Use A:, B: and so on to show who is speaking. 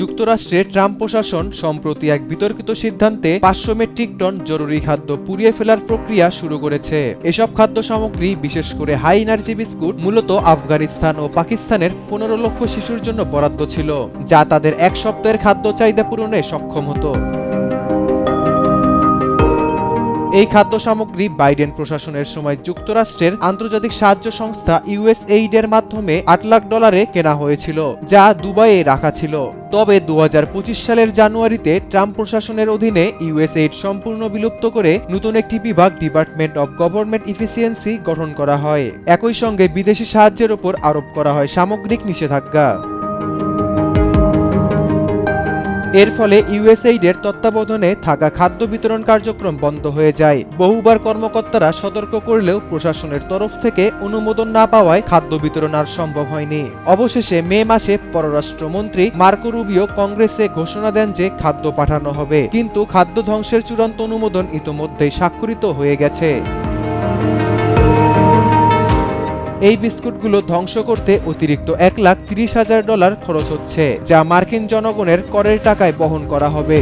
A: যুক্তরাষ্ট্রে ট্রাম্প প্রশাসন, সম্প্রতি এক বিতর্কিত সিদ্ধান্তে পাঁচশো মেট্রিক টন জরুরি খাদ্য পুড়িয়ে ফেলার প্রক্রিয়া শুরু করেছে। এসব খাদ্য সামগ্রী, বিশেষ করে হাই এনার্জি বিস্কুট, মূলত আফগানিস্তান ও পাকিস্তানের পনেরো লক্ষ শিশুর জন্য বরাদ্দ ছিল, যা তাদের এক সপ্তাহের খাদ্য চাহিদা পূরণে সক্ষম হতো। এই খাদ্য সামগ্রী বাইডেন প্রশাসনের সময় যুক্তরাষ্ট্রের আন্তর্জাতিক সাহায্য সংস্থা ইউএসএইড এর মাধ্যমে আট লাখ ডলারে কেনা হয়েছিল, যা দুবাইয়ে রাখা ছিল। তবে দু হাজার পঁচিশ সালের জানুয়ারিতে ট্রাম্প প্রশাসনের অধীনে ইউএসএইড সম্পূর্ণ বিলুপ্ত করে নতুন একটি বিভাগ, ডিপার্টমেন্ট অব গভর্নমেন্ট ইফিসিয়েন্সি, গঠন করা হয়। একই সঙ্গে বিদেশি সাহায্যের ওপর আরোপ করা হয় সামগ্রিক নিষেধাজ্ঞা। এর ফলে ইউএসএইডের তত্ত্বাবধানে থাকা খাদ্য বিতরণ কার্যক্রম বন্ধ হয়ে যায়। বহুবার কর্মকর্তারা সতর্ক করলেও প্রশাসনের তরফ থেকে অনুমোদন না পাওয়ায় খাদ্য বিতরণ আর সম্ভব হয়নি। অবশেষে মে মাসে পররাষ্ট্রমন্ত্রী মার্কো রুবিও কংগ্রেসে ঘোষণা দেন যে খাদ্য পাঠানো হবে। কিন্তু খাদ্য ধ্বংসের চূড়ান্ত অনুমোদন ইতোমধ্যেই স্বাক্ষরিত হয়ে গেছে। এই বিস্কুটগুলো ধ্বংস করতে অতিরিক্ত এক লাখ তিরিশ হাজার ডলার খরচ হচ্ছে, যা মার্কিন জনগণের করের টাকায় বহন করা হবে।